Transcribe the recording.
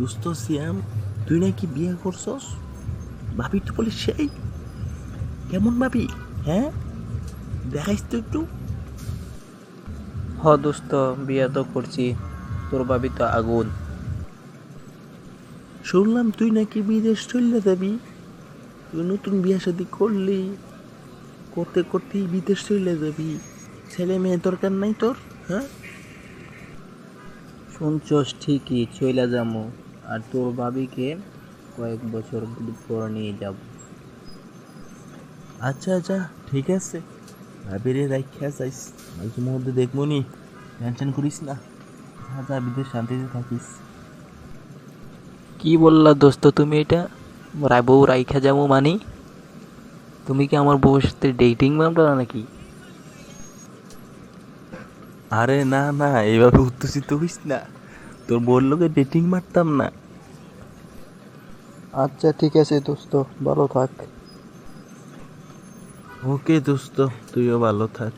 দুস্থ সিয়াম তুই নাকি বিয়ে করছস? ভাবি তো বলে সেই। কেমন ভাবি হ্যাঁ? দেখাইস তো একটু। হ দোস্ত বিয়া তো করছি। তোর ভাবি তো আগুন। শুনলাম তুই নাকি বিদেশ চলে যাবি। তুই নতুন বিয়ে শাদি করলি। করতে করতেই বিদেশ চলে যাবি। ছেলে মেয়ে দরকার নাই তোর হ্যাঁ? শুনছস ঠিকই চইলা যামু। আর তোর ভাবিকে কয়েক বছর পর নিয়ে যাব। আচ্ছা আচ্ছা ঠিক আছে। ভাবিরে রাখিয়া যাইস মাঝে মধ্যে দেখব নি টেনশন করিস না। যা যা বিদেশ শান্তিতে থাকিস। কি বললা দোস্ত তুমি এটা? রায় বউ রাইখা যাব মানে? তুমি কি আমার বউর সাথে ডেটিং মামলা নাকি? আরে না না এইভাবে উত্তেজিত হইস না। তোর বোর লোকে ডেটিং মারতাম না। আচ্ছা ঠিক আছে দোস্ত ভালো থাক ওকে দোস্ত তুইও ভালো থাক